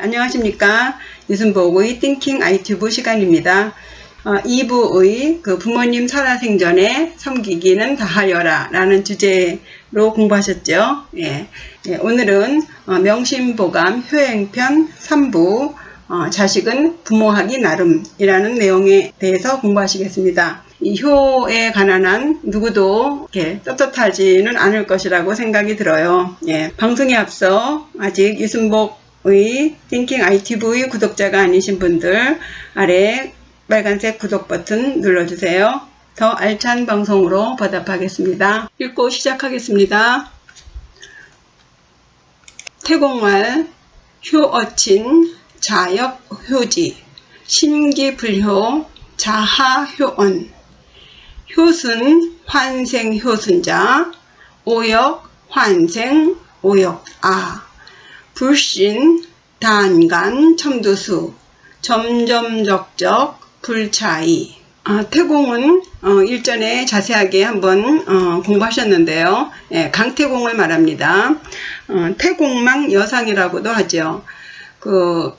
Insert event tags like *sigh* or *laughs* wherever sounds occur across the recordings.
안녕하십니까. 유순복의 띵킹 아이튜브 시간입니다. 어, 2부의 그 부모님 살아생전에 섬기기는 다하여라 라는 주제로 공부하셨죠. 예. 예, 오늘은 어, 명심보감 효행편 3부 어, 자식은 부모하기 나름이라는 내용에 대해서 공부하시겠습니다. 이 효에 관한 한 누구도 이렇게 떳떳하지는 않을 것이라고 생각이 들어요. 예, 방송에 앞서 아직 유순복 의 띵킹 ITV 구독자가 아니신 분들 아래 빨간색 구독 버튼 눌러주세요. 더 알찬 방송으로 보답하겠습니다. 읽고 시작하겠습니다. 태공말 효어친 자역효지 신기불효 자하효언 효순 환생효순자 오역 환생 오역아 불신 단간 첨두수 점점적적 불차이 아, 태공은 어, 일전에 자세하게 한번 어, 공부하셨는데요. 예, 강태공을 말합니다. 어, 태공망 여상이라고도 하죠. 그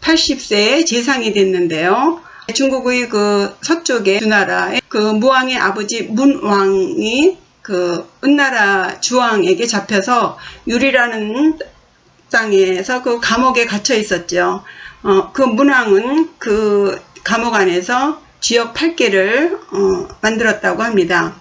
80세에 재상이 됐는데요. 중국의 그 서쪽의 주나라의 그 무왕의 아버지 문왕이 그 은나라 주왕에게 잡혀서 유리라는 땅에서 그 감옥에 갇혀 있었죠. 어, 그 문왕은 그 감옥 안에서 쥐역 8개를 어, 만들었다고 합니다.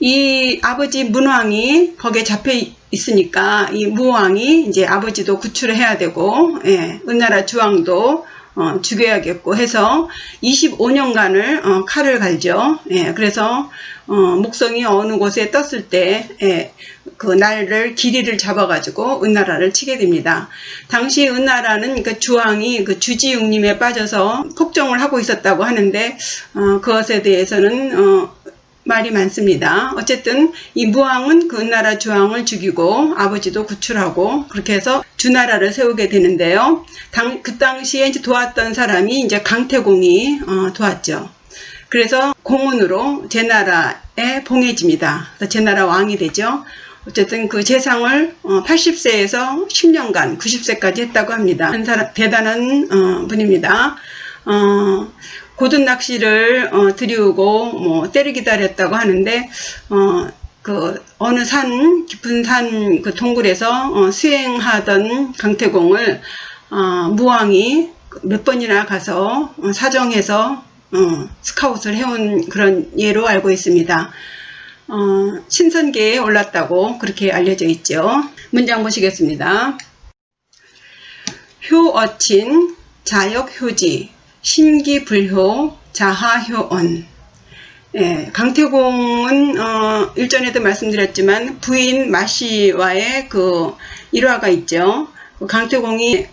이 아버지 문왕이 거기에 잡혀 있으니까 이 무왕이 이제 아버지도 구출을 해야 되고 예, 은나라 주왕도 어, 죽여야겠고 해서 25년간을 어, 칼을 갈죠. 예, 그래서 어, 목성이 어느 곳에 떴을 때, 예, 그 날을 길이를 잡아가지고 은나라를 치게 됩니다. 당시 은나라는 그러니까 주왕이 그 주지육림에 빠져서 폭정을 하고 있었다고 하는데 어, 그것에 대해서는 어, 말이 많습니다. 어쨌든 이 무왕은 그 나라 주왕을 죽이고 아버지도 구출하고 그렇게 해서 주나라를 세우게 되는데요. 당, 그 당시에 이제 도왔던 사람이 이제 강태공이 어, 도왔죠. 그래서 공운으로 제 나라에 봉해집니다. 제 나라 왕이 되죠. 어쨌든 그 재상을 80세에서 10년간 90세까지 했다고 합니다. 한 사람, 대단한 어, 분입니다. 어, 고든 낚시를 어, 들이우고 뭐 때를 기다렸다고 하는데 어, 그 어느 산 깊은 산 그 동굴에서 어, 수행하던 강태공을 어, 무왕이 몇 번이나 가서 어, 사정해서 어, 스카웃을 해온 그런 예로 알고 있습니다. 어, 신선계에 올랐다고 그렇게 알려져 있죠. 문장 보시겠습니다. 효어친 자역효지 신기불효 자하효언 예, 강태공은 어, 일전에도 말씀드렸지만 부인 마씨와의 그 일화가 있죠. 그 강태공이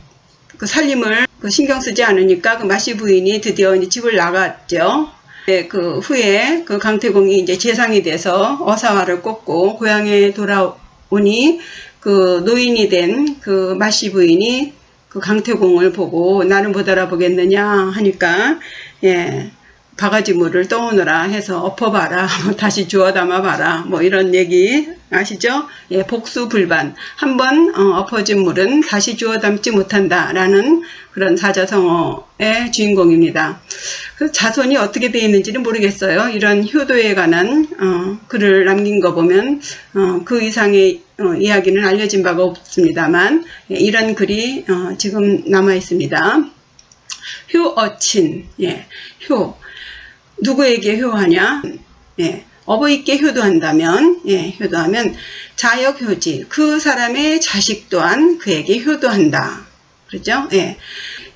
그 살림을 그 신경 쓰지 않으니까 그 마씨 부인이 드디어 이제 집을 나갔죠. 예, 그 후에 그 강태공이 이제 재상이 돼서 어사화를 꽂고 고향에 돌아오니 그 노인이 된 그 마씨 부인이 그 강태공을 보고 나는 못 알아보겠느냐 하니까 예 바가지 물을 떠오느라 해서 엎어봐라 *laughs* 다시 주워 담아봐라 뭐 이런 얘기 아시죠? 예 복수 불반 한번 어, 엎어진 물은 다시 주워 담지 못한다 라는 그런 사자성어의 주인공입니다. 그 자손이 어떻게 되어 있는지는 모르겠어요. 이런 효도에 관한 어, 글을 남긴 거 보면 어, 그 이상의 어, 이야기는 알려진 바가 없습니다만 예, 이런 글이 어, 지금 남아 있습니다. 효어친, 예, 효 누구에게 효하냐? 예, 어버이께 효도한다면, 예, 효도하면 자역효지 그 사람의 자식 또한 그에게 효도한다. 그렇죠? 예,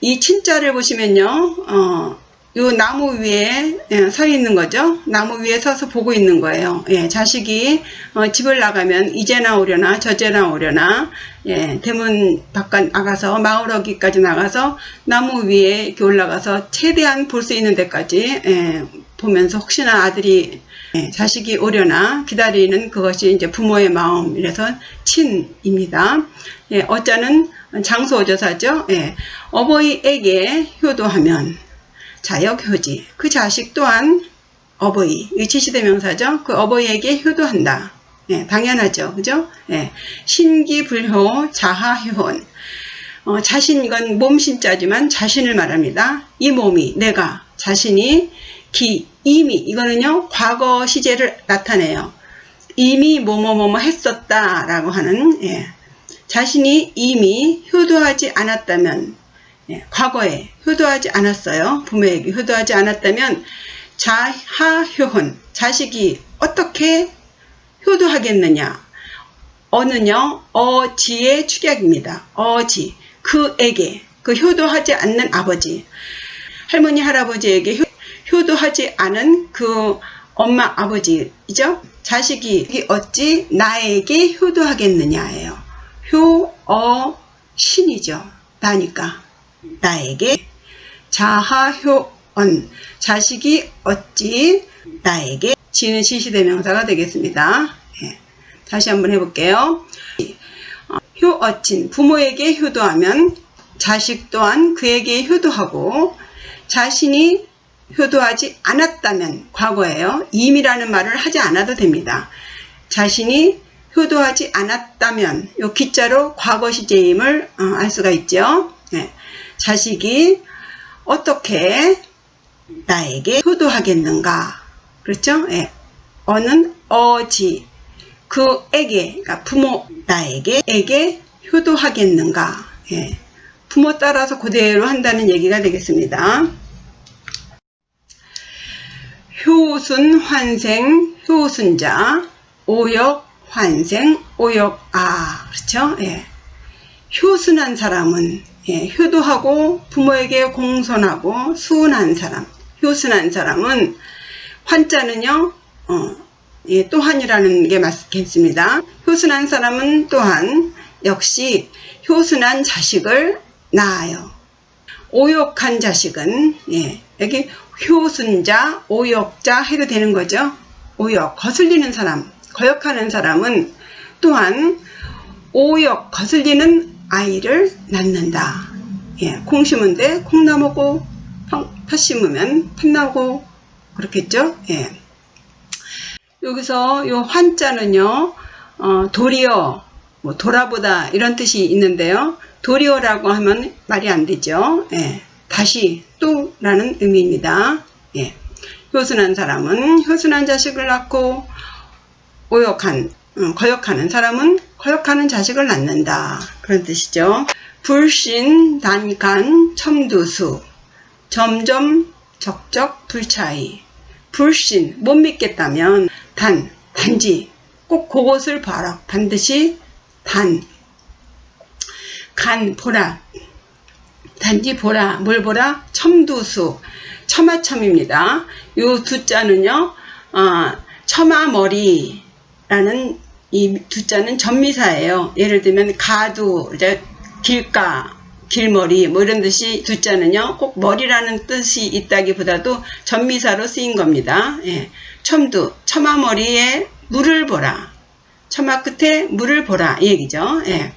이 친자를 보시면요, 어, 요 나무 위에 예, 서 있는 거죠. 나무 위에 서서 보고 있는 거예요. 예, 자식이 어, 집을 나가면 이제 나오려나 저제 나오려나 예, 대문 바깥 나가서 마을어기까지 나가서 나무 위에 이렇게 올라가서 최대한 볼 수 있는 데까지 예, 보면서 혹시나 아들이 예, 자식이 오려나 기다리는 그것이 이제 부모의 마음이라서 친입니다. 예, 어자는 장소 어조사죠. 예, 어버이에게 효도하면 자역효지. 그 자식 또한 어버이. 의치시대 명사죠. 그 어버이에게 효도한다. 예, 당연하죠. 그죠? 예. 신기불효 자하효혼. 어, 자신 이건 몸신자지만 자신을 말합니다. 이 몸이 내가 자신이 기 이미 이거는요 과거 시제를 나타내요. 이미 뭐뭐뭐뭐 했었다 라고 하는 예. 자신이 이미 효도하지 않았다면 예, 과거에 효도하지 않았어요. 부모에게 효도하지 않았다면 자하효혼 자식이 어떻게 효도하겠느냐 어는요 어지의 축약입니다. 어지 그에게 그 효도하지 않는 아버지 할머니 할아버지에게 효, 효도하지 않은 그 엄마 아버지이죠. 자식이 어찌 나에게 효도하겠느냐예요. 효어 신이죠. 나니까 나에게 자하효언 자식이 어찌 나에게 지는 시시대명사가 되겠습니다. 예. 다시 한번 해볼게요. 어, 효어친 부모에게 효도하면 자식 또한 그에게 효도하고 자신이 효도하지 않았다면 과거에요. 임이라는 말을 하지 않아도 됩니다. 자신이 효도하지 않았다면 요 기자로 과거 시제임을 어, 알 수가 있죠. 예. 자식이 어떻게 나에게 효도하겠는가? 그렇죠? 예. 어는 어지 그에게 그러니까 부모 나에게 에게 효도하겠는가? 예. 부모 따라서 그대로 한다는 얘기가 되겠습니다. 효순 환생 효순자 오역 환생 오역아 그렇죠? 예. 효순한 사람은 예, 효도하고 부모에게 공손하고 수운한 사람 효순한 사람은 환자는요 어, 예, 또한이라는 게 맞겠습니다. 효순한 사람은 또한 역시 효순한 자식을 낳아요. 오욕한 자식은 예, 여기 효순자, 오욕자 해도 되는 거죠. 오욕, 거슬리는 사람, 거역하는 사람은 또한 오욕, 거슬리는 아이를 낳는다. 예, 콩 심은데 콩 나무고 팥 심으면 팥 나오고 그렇겠죠. 예. 여기서 요 환자는요, 어, 도리어, 뭐 돌아보다 이런 뜻이 있는데요. 도리어라고 하면 말이 안 되죠. 예, 다시 또라는 의미입니다. 예, 효순한 사람은 효순한 자식을 낳고 오역한 어, 거역하는 사람은 거역하는 자식을 낳는다. 그런 뜻이죠. 불신, 단간, 첨두수 점점, 적적, 불차이 불신, 못 믿겠다면 단, 단지 꼭 그것을 봐라. 반드시 단, 간, 보라. 단지 보라. 뭘 보라? 첨두수. 처마첨입니다. 요 두자는요, 어, 처마머리라는 이 두자는 전미사예요. 예를 들면 가두, 이제 길가, 길머리 뭐 이런 뜻이 두자는요 꼭 머리라는 뜻이 있다기보다도 전미사로 쓰인 겁니다. 예. 첨두 처마 머리에 물을 보라 처마 끝에 물을 보라 이 얘기죠. 예.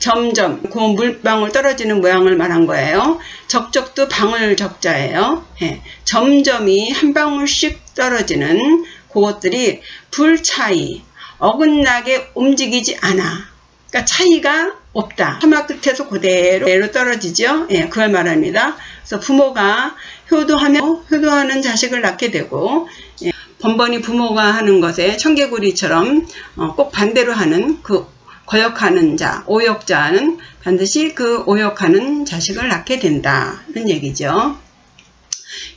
점점 그 물방울 떨어지는 모양을 말한 거예요. 적적도 방울 적자예요. 예. 점점이 한 방울씩 떨어지는 그것들이 불 차이 어긋나게 움직이지 않아. 그러니까 차이가 없다. 처마 끝에서 그대로 떨어지죠. 예, 그걸 말합니다. 그래서 부모가 효도하며 효도하는 자식을 낳게 되고 예, 번번이 부모가 하는 것에 청개구리처럼 어, 꼭 반대로 하는 그 거역하는 자, 오역자는 반드시 그 오역하는 자식을 낳게 된다는 얘기죠.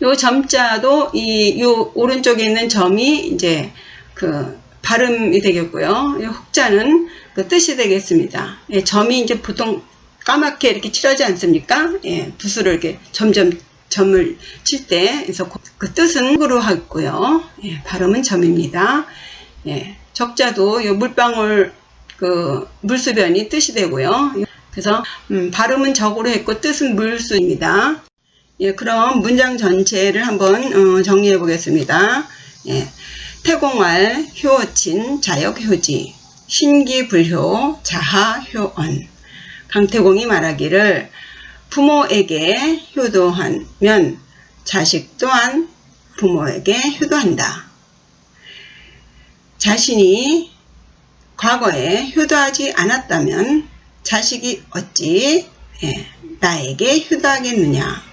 요 점자도 이 요 오른쪽에 있는 점이 이제 그 발음이 되겠고요. 이 흑자는 그 뜻이 되겠습니다. 예, 점이 이제 보통 까맣게 이렇게 칠하지 않습니까? 예, 붓으로 이렇게 점점 점을 칠 때, 그래서 그 뜻은 흑으로 하고요. 예, 발음은 점입니다. 예, 적자도 이 물방울 그 물수변이 뜻이 되고요. 그래서 음, 발음은 적으로 했고 뜻은 물수입니다. 예, 그럼 문장 전체를 한번 어, 정리해 보겠습니다. 예, 태공할 효친 자역효지 신기불효 자하효언 강태공이 말하기를 부모에게 효도하면 자식 또한 부모에게 효도한다. 자신이 과거에 효도하지 않았다면 자식이 어찌 예, 나에게 효도하겠느냐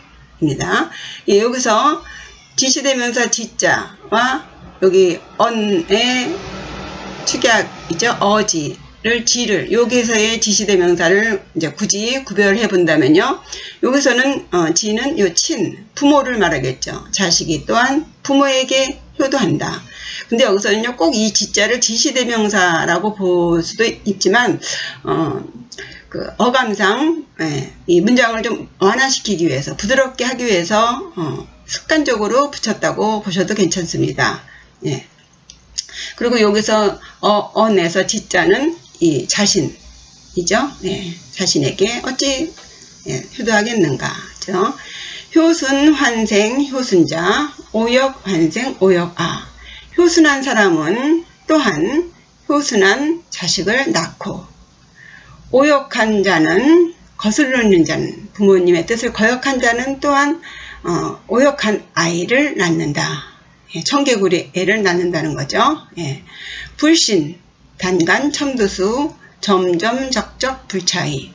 입니다. 예, 여기서 지시대명사 지자와 여기 언의 축약이죠. 어지를 지를 여기서의 지시대명사를 이제 굳이 구별해 본다면요. 여기서는 어, 지는 요 친 부모를 말하겠죠. 자식이 또한 부모에게 효도한다. 근데 여기서는요 꼭 이 지자를 지시대명사라고 볼 수도 있지만 어, 그 어감상 예, 이 문장을 좀 완화시키기 위해서 부드럽게 하기 위해서 어, 습관적으로 붙였다고 보셔도 괜찮습니다. 예. 그리고 여기서 어, 언에서 지자는 이 자신이죠. 예, 자신에게 어찌 예, 효도하겠는가. 죠 효순 환생 효순자 오역 환생 오역아 효순한 사람은 또한 효순한 자식을 낳고 오역한 자는 거스르는 자는 부모님의 뜻을 거역한 자는 또한 어, 오역한 아이를 낳는다. 예, 청개구리 애를 낳는다는 거죠. 예. 불신, 단간, 첨두수, 점점, 적적, 불차이.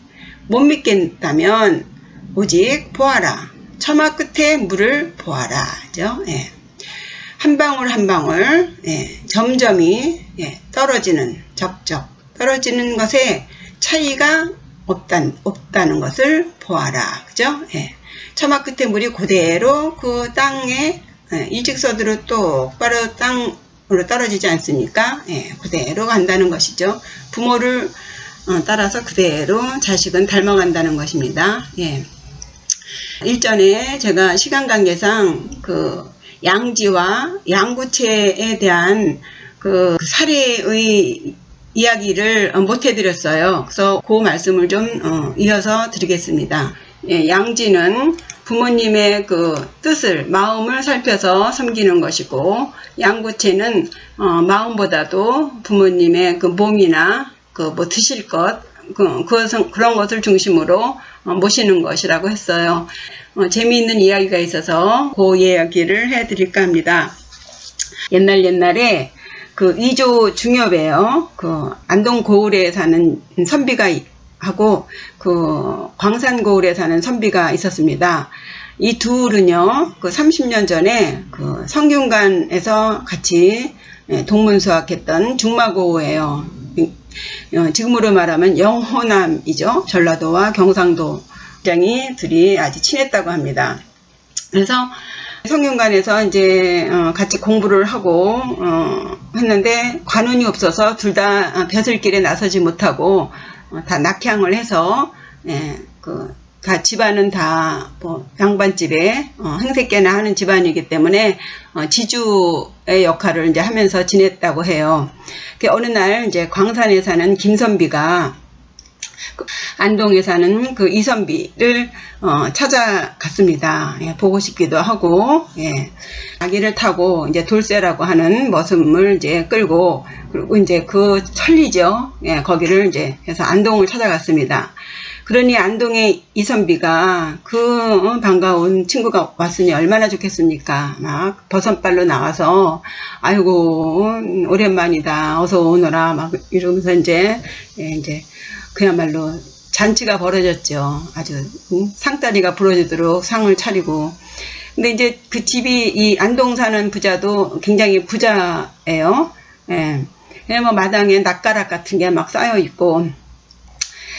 못 믿겠다면 오직 보아라. 처마 끝에 물을 보아라. 죠. 예. 한 방울 한 방울 예, 점점이 예, 떨어지는 적적 떨어지는 것에 차이가 없단, 없다는 것을 보아라. 그죠? 예. 처마 끝에 물이 그대로 그 땅에 예, 일직선으로 똑바로 땅으로 떨어지지 않습니까? 예, 그대로 간다는 것이죠. 부모를 어, 따라서 그대로 자식은 닮아간다는 것입니다. 예. 일전에 제가 시간 관계상 그 양지와 양구체에 대한 그 사례의 이야기를 못 해드렸어요. 그래서 그 말씀을 좀 어, 이어서 드리겠습니다. 예, 양지는 부모님의 그 뜻을 마음을 살펴서 섬기는 것이고 양구체는 어, 마음보다도 부모님의 그 몸이나 그 뭐 드실 것 그, 그것은 그런 것을 중심으로 어, 모시는 것이라고 했어요. 어, 재미있는 이야기가 있어서 그 이야기를 해드릴까 합니다. 옛날 옛날에 그 이조 중엽에요. 그 안동 고을에 사는 선비가 하고 그 광산 고을에 사는 선비가 있었습니다. 이 둘은요, 그 30년 전에 그 성균관에서 같이 예, 동문수학했던 중마고예요. 어, 지금으로 말하면 영호남이죠. 전라도와 경상도 장이 둘이 아주 친했다고 합니다. 그래서 성균관에서 이제 어, 같이 공부를 하고 어, 했는데 관운이 없어서 둘 다 벼슬길에 나서지 못하고 다 낙향을 해서 예, 그, 다 집안은 다뭐 양반집에 어, 행색계나 하는 집안이기 때문에 어, 지주의 역할을 이제 하면서 지냈다고 해요. 그 어느 날 이제 광산에 사는 김선비가 그 안동에 사는 그 이선비를 어, 찾아갔습니다. 예, 보고 싶기도 하고 예, 아기를 타고 이제 돌쇠라고 하는 머슴을 이제 끌고 그리고 이제 그 천리죠. 예, 거기를 이제 해서 안동을 찾아갔습니다. 그러니 안동의 이선비가 그 어, 반가운 친구가 왔으니 얼마나 좋겠습니까? 막 버선발로 나와서 아이고 오랜만이다 어서 오너라 막 이러면서 이제 예, 이제 그야말로 잔치가 벌어졌죠. 아주 상다리가 부러지도록 상을 차리고 근데 이제 그 집이 이 안동 사는 부자도 굉장히 부자예요. 예. 뭐 마당에 낙가락 같은 게 막 쌓여 있고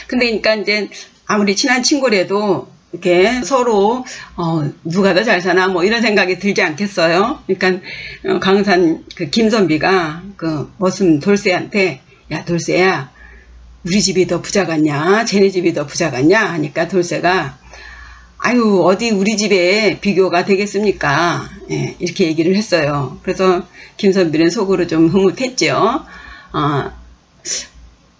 근데 그러니까 이제 아무리 친한 친구라도 이렇게 서로 어, 누가 더 잘 사나 뭐 이런 생각이 들지 않겠어요. 그러니까 어, 강산 그 김선비가 그 머슴 돌쇠한테 야 돌쇠야 우리 집이 더 부자 같냐 쟤네 집이 더 부자 같냐 하니까 돌쇠가 아유 어디 우리 집에 비교가 되겠습니까 예, 이렇게 얘기를 했어요. 그래서 김선비는 속으로 좀 흐뭇했죠. 어,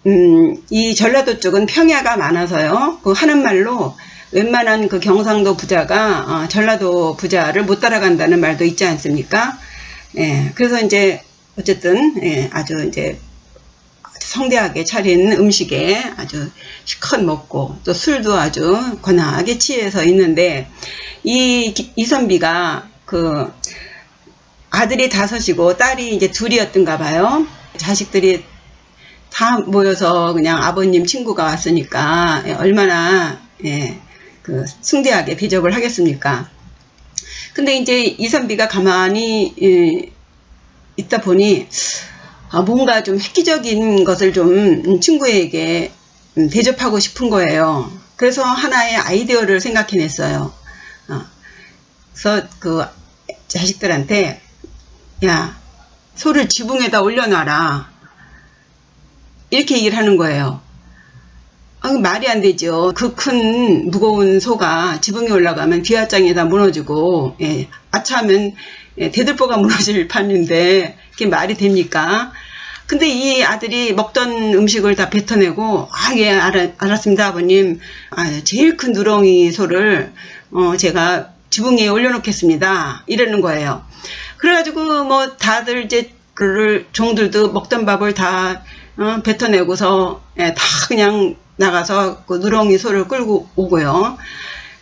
음, 이 전라도 쪽은 평야가 많아서요. 그 하는 말로 웬만한 그 경상도 부자가 어, 전라도 부자를 못 따라간다는 말도 있지 않습니까? 예, 그래서 이제 어쨌든 예, 아주 이제 성대하게 차린 음식에 아주 시컷 먹고 또 술도 아주 권하게 취해서 있는데 이 이선비가 그 아들이 다섯이고 딸이 이제 둘이었던가 봐요. 자식들이 다 모여서 그냥 아버님 친구가 왔으니까 얼마나 예, 그 숭대하게 대접을 하겠습니까? 근데 이제 이선비가 가만히 예, 있다 보니 아, 뭔가 좀 획기적인 것을 좀 친구에게 음, 대접하고 싶은 거예요. 그래서 하나의 아이디어를 생각해냈어요. 어, 그래서 그 자식들한테 야 소를 지붕에다 올려놔라 이렇게 얘기를 하는 거예요. 아, 말이 안 되죠. 그 큰 무거운 소가 지붕에 올라가면 비화장에다 무너지고 예, 아차하면 예, 대들보가 *laughs* 무너질 판인데 그게 말이 됩니까? 근데 이 아들이 먹던 음식을 다 뱉어내고 아 예 알았습니다 아버님 아, 제일 큰 누렁이 소를 어, 제가 지붕 위에 올려놓겠습니다 이러는 거예요. 그래가지고 뭐 다들 이제 그를 종들도 먹던 밥을 다 어, 뱉어내고서 예, 다 그냥 나가서 그 누렁이 소를 끌고 오고요.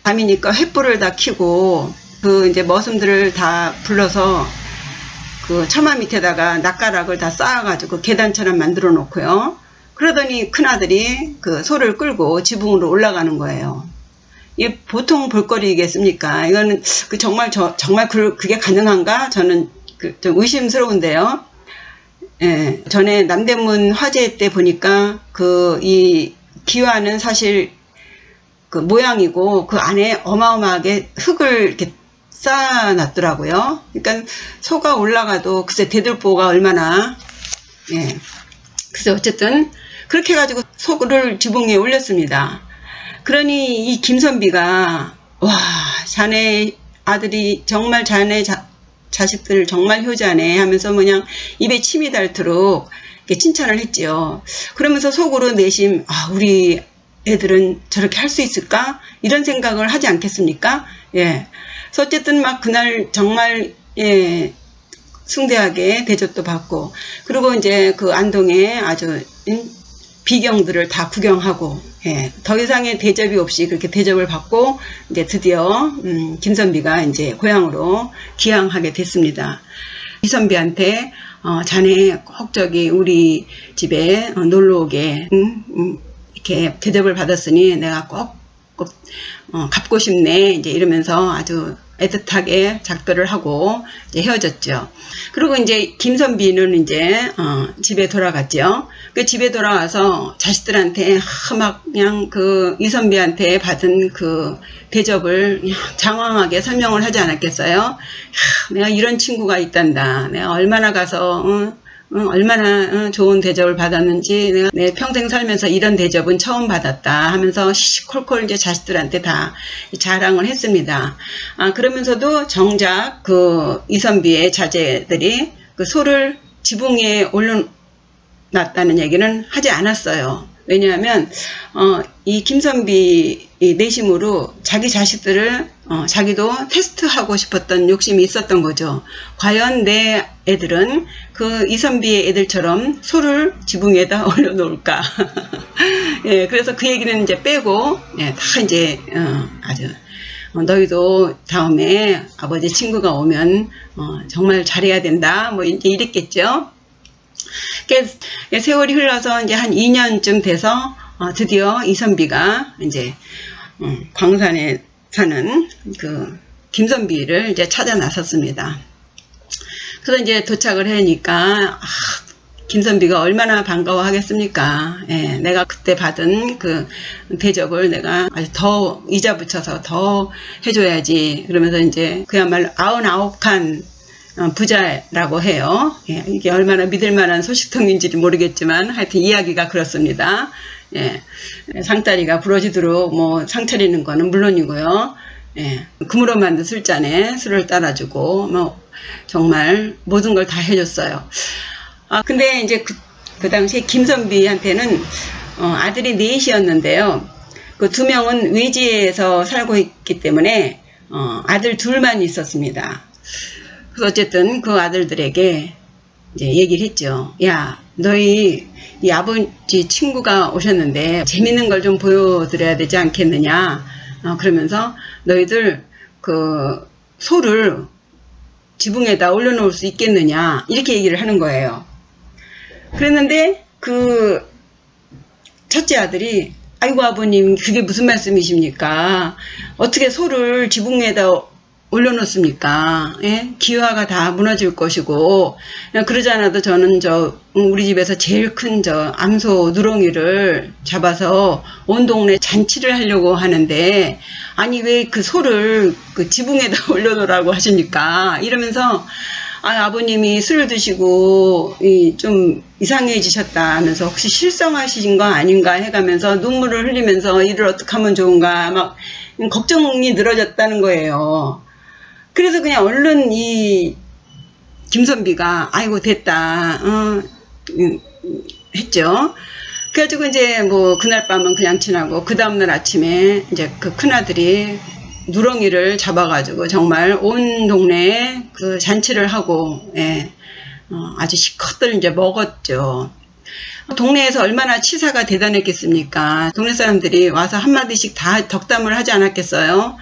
밤이니까 횃불을 다 켜고 그 이제 머슴들을 다 불러서 그 처마 밑에다가 낙가락을 다 쌓아가지고 계단처럼 만들어 놓고요. 그러더니 큰아들이 그 소를 끌고 지붕으로 올라가는 거예요. 이게 보통 볼거리겠습니까? 이거는 그 정말 저, 정말 그, 그게 가능한가? 저는 그 좀 의심스러운데요. 예, 전에 남대문 화재 때 보니까 그 이 기와는 사실 그 모양이고 그 안에 어마어마하게 흙을 이렇게 쌓아놨더라고요. 그러니까 소가 올라가도 글쎄 대들보가 얼마나 예. 글쎄 어쨌든 그렇게 해가지고 소를 지붕 위에 올렸습니다. 그러니 이 김선비가 와 자네 아들이 정말 자네 자, 자식들 정말 효자네 하면서 그냥 입에 침이 닳도록 이렇게 칭찬을 했지요. 그러면서 속으로 내심 아 우리 애들은 저렇게 할 수 있을까 이런 생각을 하지 않겠습니까? 예. 그래서 어쨌든 막 그날 정말 예 숭대하게 대접도 받고 그리고 이제 그 안동에 아주 음, 비경들을 다 구경하고 예, 더 이상의 대접이 없이 그렇게 대접을 받고 이제 드디어 음, 김선비가 이제 고향으로 귀향하게 됐습니다. 이선비한테 어, 자네 꼭 저기 우리 집에 어, 놀러 오게 음, 음, 이렇게 대접을 받았으니 내가 꼭, 꼭 어, 갚고 싶네 이제 이러면서 아주 애틋하게 작별을 하고 이제 헤어졌죠. 그리고 이제 김선비는 이제 어, 집에 돌아갔죠. 그 집에 돌아와서 자식들한테 하, 막 그냥 그 이선비한테 받은 그 대접을 장황하게 설명을 하지 않았겠어요. 하, 내가 이런 친구가 있단다. 내가 얼마나 가서 어, 어, 얼마나 어, 좋은 대접을 받았는지 내가 내 평생 살면서 이런 대접은 처음 받았다 하면서 시시콜콜 이제 자식들한테 다 자랑을 했습니다. 아, 그러면서도 정작 그 이선비의 자제들이 그 소를 지붕 위에 올려놨다는 얘기는 하지 않았어요. 왜냐하면 어, 이 김선비 이 내심으로 자기 자식들을 어, 자기도 테스트하고 싶었던 욕심이 있었던 거죠. 과연 내 애들은 그 이선비의 애들처럼 소를 지붕 위에다 *laughs* 올려놓을까? *laughs* 예, 그래서 그 얘기는 이제 빼고 예, 다 이제 어, 아주 어, 너희도 다음에 아버지 친구가 오면 어, 정말 잘해야 된다. 뭐 이제 이랬겠죠. 세월이 흘러서 이제 한 2년쯤 돼서 어, 드디어 이선비가 이제 음, 광산에 사는 그 김선비를 이제 찾아 나섰습니다. 그래서 이제 도착을 하니까 아, 김선비가 얼마나 반가워 하겠습니까? 예, 내가 그때 받은 그 대접을 내가 더 이자 붙여서 더 해줘야지. 그러면서 이제 그야말로 아흔아홉 칸 어, 부자라고 해요. 예, 이게 얼마나 믿을 만한 소식통인지 모르겠지만 하여튼 이야기가 그렇습니다. 예, 상다리가 부러지도록 뭐상 차리는 거는 물론이고요. 예, 금으로 만든 술잔에 술을 따라주고 뭐 정말 모든 걸 다 해줬어요. 아 근데 이제 그, 그 당시 김선비한테는 어, 아들이 넷이었는데요. 그 두 명은 외지에서 살고 있기 때문에 어, 아들 둘만 있었습니다. 그래서 어쨌든 그 아들들에게 이제 얘기를 했죠. 야, 너희 이 아버지 친구가 오셨는데 재밌는 걸 좀 보여드려야 되지 않겠느냐. 어, 그러면서 너희들 그 소를 지붕에다 올려놓을 수 있겠느냐. 이렇게 얘기를 하는 거예요. 그랬는데 그 첫째 아들이 아이고 아버님 그게 무슨 말씀이십니까? 어떻게 소를 지붕 위에다 올려놓습니까? 예? 기와가 다 무너질 것이고 그냥 그러지 않아도 저는 저 우리 집에서 제일 큰 저 암소 누렁이를 잡아서 온 동네 잔치를 하려고 하는데 아니 왜 그 소를 그 지붕에다 *laughs* 올려놓으라고 하십니까? 이러면서 아, 아버님이 술을 드시고 이, 좀 이상해지셨다 하면서 혹시 실성하신 거 아닌가 해가면서 눈물을 흘리면서 일을 어떻게 하면 좋은가 막 걱정이 늘어졌다는 거예요. 그래서 그냥 얼른 이 김선비가 아이고 됐다 어, 음, 했죠. 그래가지고 이제 뭐 그날 밤은 그냥 지나고 그 다음날 아침에 이제 그 큰아들이 누렁이를 잡아가지고 정말 온 동네에 그 잔치를 하고 예, 어, 아주 시컷들 이제 먹었죠. 동네에서 얼마나 치사가 대단했겠습니까? 동네 사람들이 와서 한마디씩 다 덕담을 하지 않았겠어요?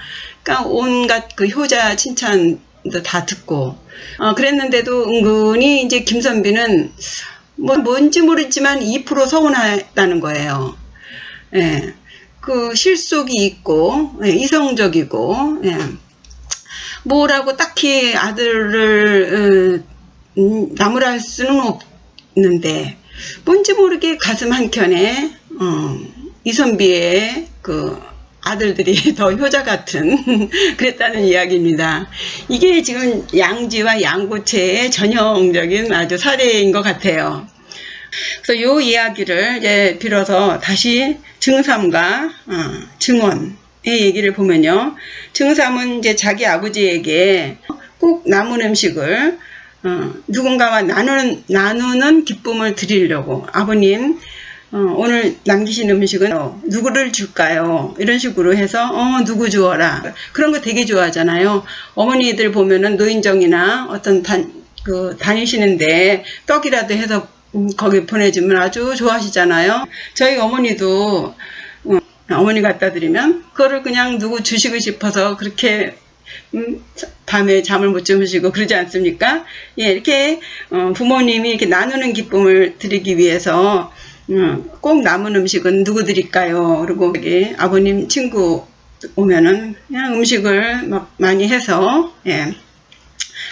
그러니까 온갖 그 효자 칭찬도 다 듣고, 어, 그랬는데도 은근히 이제 김 선비는 뭐 뭔지 모르지만 2% 서운하다는 거예요. 예. 그 실속이 있고, 예, 이성적이고, 예. 뭐라고 딱히 아들을, 어, 음, 나무랄 수는 없는데, 뭔지 모르게 가슴 한켠에 어, 이선비의 그 아들들이 *laughs* 더 효자 같은 *laughs* 그랬다는 이야기입니다. 이게 지금 양지와 양구체의 전형적인 아주 사례인 것 같아요. 그래서 이 이야기를 이제 빌어서 다시 증삼과 어, 증원의 얘기를 보면요. 증삼은 이제 자기 아버지에게 꼭 남은 음식을 어, 누군가와 나누는, 나누는 기쁨을 드리려고 아버님 어, 오늘 남기신 음식은 어, 누구를 줄까요? 이런 식으로 해서 어 누구 주어라 그런 거 되게 좋아하잖아요. 어머니들 보면은 노인정이나 어떤 단, 그 다니시는데 떡이라도 해서 음, 거기 보내주면 아주 좋아하시잖아요. 저희 어머니도 어, 어머니 갖다 드리면 그거를 그냥 누구 주시고 싶어서 그렇게 음, 밤에 잠을 못 주무시고 그러지 않습니까? 예, 이렇게 어, 부모님이 이렇게 나누는 기쁨을 드리기 위해서 음, 꼭 남은 음식은 누구 드릴까요? 그리고 여기 아버님 친구 오면은 그냥 음식을 막 많이 해서 예,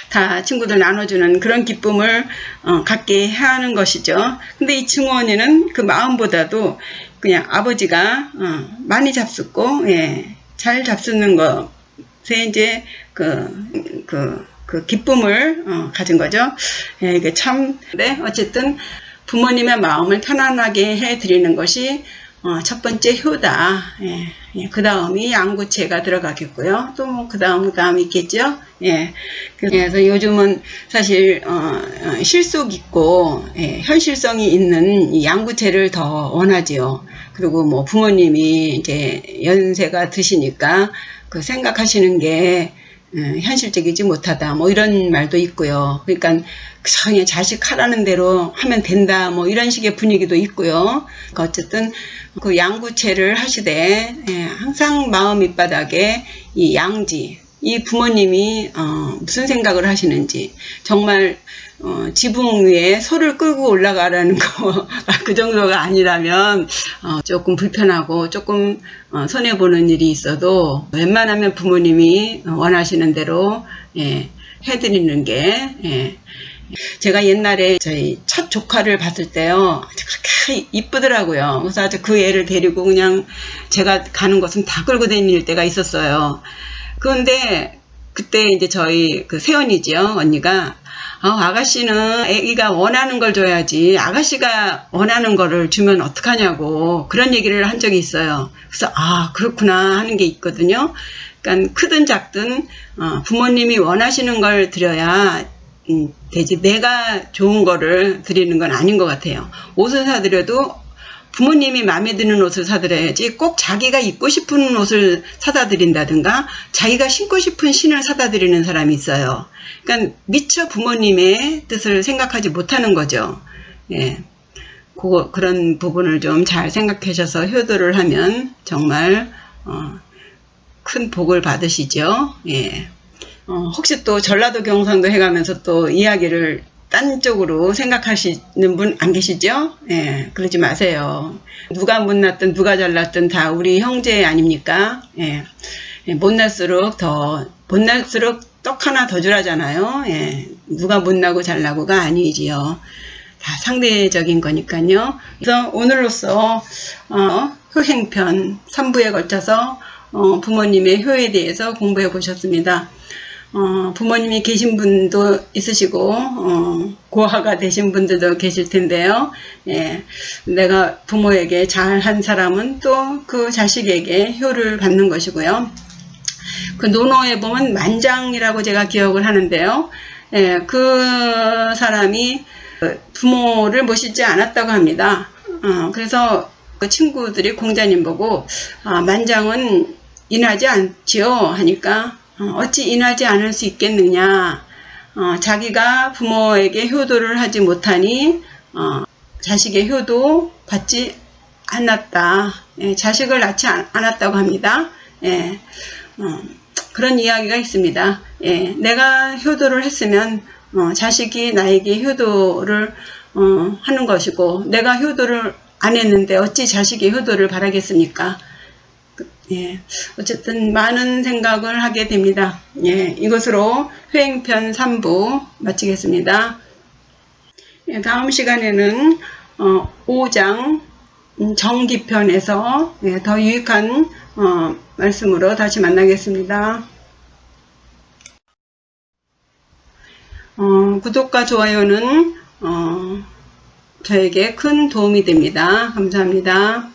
다 친구들 나눠주는 그런 기쁨을 어, 갖게 하는 것이죠. 근데 이 증원이는 그 마음보다도 그냥 아버지가 어, 많이 잡숫고 예, 잘 잡숫는 것에 이제 그, 그, 그 기쁨을 어, 가진 거죠. 예, 이게 참, 네, 어쨌든 부모님의 마음을 편안하게 해드리는 것이 어, 첫 번째 효다. 예, 예, 그 다음이 양구체가 들어가겠고요. 또 뭐 그 다음 그 다음 있겠죠. 예, 그래서 요즘은 사실 어, 어, 실속 있고 예, 현실성이 있는 이 양구체를 더 원하지요. 그리고 뭐 부모님이 이제 연세가 드시니까 그 생각하시는 게 음, 현실적이지 못하다 뭐 이런 말도 있고요. 그러니까 그냥 자식 하라는 대로 하면 된다 뭐 이런 식의 분위기도 있고요. 그러니까 어쨌든 그 양구체를 하시되 예, 항상 마음 밑바닥에 이 양지 이 부모님이 어, 무슨 생각을 하시는지 정말 어, 지붕 위에 소를 끌고 올라가라는 *laughs* 거 그 정도가 아니라면 어, 조금 불편하고 조금 어, 손해 보는 일이 있어도 웬만하면 부모님이 원하시는 대로 예, 해드리는 게 예. 제가 옛날에 저희 첫 조카를 봤을 때요 아주 그렇게 이쁘더라고요. 그래서 아주 그 애를 데리고 그냥 제가 가는 곳은 다 끌고 다닐 때가 있었어요. 그런데 그때 이제 저희 그 세연이지요 언니가 어, 아가씨는 애기가 원하는 걸 줘야지 아가씨가 원하는 거를 주면 어떡하냐고 그런 얘기를 한 적이 있어요. 그래서 아 그렇구나 하는 게 있거든요. 그러니까 크든 작든 어, 부모님이 원하시는 걸 드려야 음, 되지 내가 좋은 거를 드리는 건 아닌 것 같아요. 옷을 사드려도 부모님이 마음에 드는 옷을 사드려야지 꼭 자기가 입고 싶은 옷을 사다 드린다든가 자기가 신고 싶은 신을 사다 드리는 사람이 있어요. 그러니까 미처 부모님의 뜻을 생각하지 못하는 거죠. 예. 그, 그런 부분을 좀 잘 생각하셔서 효도를 하면 정말 어, 큰 복을 받으시죠. 예. 어, 혹시 또 전라도 경상도 해가면서 또 이야기를 딴 쪽으로 생각하시는 분 안 계시죠? 예, 그러지 마세요. 누가 못났든 누가 잘났든 다 우리 형제 아닙니까? 예, 예, 못날수록 더, 못날수록 떡 하나 더 주라잖아요. 예, 누가 못나고 잘나고가 아니지요. 다 상대적인 거니까요. 그래서 오늘로써 어, 효행편 3부에 걸쳐서 어, 부모님의 효에 대해서 공부해 보셨습니다. 어, 부모님이 계신 분도 있으시고 어, 고아가 되신 분들도 계실 텐데요. 예, 내가 부모에게 잘한 사람은 또 그 자식에게 효를 받는 것이고요. 그 논어에 보면 만장이라고 제가 기억을 하는데요. 예, 그 사람이 부모를 모시지 않았다고 합니다. 어, 그래서 그 친구들이 공자님 보고 아, 만장은 인하지 않지요 하니까 어, 어찌 인하지 않을 수 있겠느냐? 어, 자기가 부모에게 효도를 하지 못하니 어, 자식의 효도 받지 않았다. 예, 자식을 낳지 않, 않았다고 합니다. 예, 어, 그런 이야기가 있습니다. 예, 내가 효도를 했으면 어, 자식이 나에게 효도를 어, 하는 것이고 내가 효도를 안 했는데 어찌 자식이 효도를 바라겠습니까? 그, 예, 어쨌든 많은 생각을 하게 됩니다. 예, 이것으로 회행편 3부 마치겠습니다. 예, 다음 시간에는 어, 5장 음, 정기편에서 예, 더 유익한 어, 말씀으로 다시 만나겠습니다. 어, 구독과 좋아요는 어, 저에게 큰 도움이 됩니다. 감사합니다.